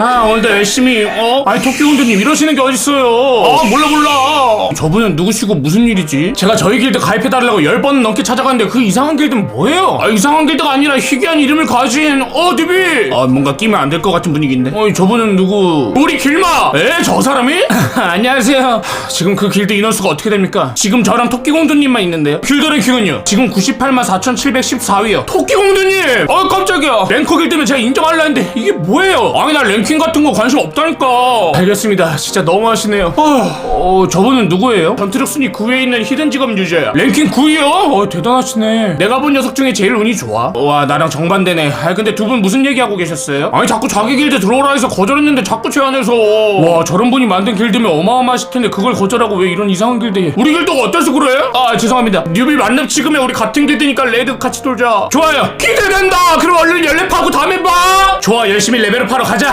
아 오늘도 열심히 어? 아니 토끼 공주님 이러시는 게 어딨어요 아 몰라 몰라 저분은 누구시고 무슨 일이지? 제가 저희 길드 가입해달라고 열 번 넘게 찾아갔는데 그 이상한 길드는 뭐예요? 아 이상한 길드가 아니라 희귀한 이름을 가진 어 디비 아 뭔가 끼면 안 될 것 같은 분위기인데 어이 저분은 누구 우리 길마 에? 저 사람이? 안녕하세요 지금 그 길드 인원수가 어떻게 됩니까? 지금 저랑 토끼 공주님만 있는데요 길드 랭킹은요 지금 98만 4714위요 토끼 공주님 어 랭커 길드면 제가 인정할라 했는데 이게 뭐예요? 아니 나 랭킹 같은 거 관심 없다니까. 알겠습니다. 진짜 너무하시네요. 어, 어 저분은 누구예요? 전투력 순위 9위에 있는 히든 직업 유저야. 랭킹 9위요? 어 대단하시네. 내가 본 녀석 중에 제일 운이 좋아. 와 나랑 정반대네. 아 근데 두 분 무슨 얘기하고 계셨어요? 아니 자꾸 자기 길드 들어오라 해서 거절했는데 자꾸 제안해서. 와 저런 분이 만든 길드면 어마어마하실 텐데 그걸 거절하고 왜 이런 이상한 길드에 우리 길드가 어때서 그래? 아 죄송합니다. 뉴비 만렙 찍으면 우리 같은 길드니까 레드 같이 돌자. 좋아요. 기대된다! 그럼 얼른 연랩하고 다음에 봐. 좋아 열심히 레벨업하러 가자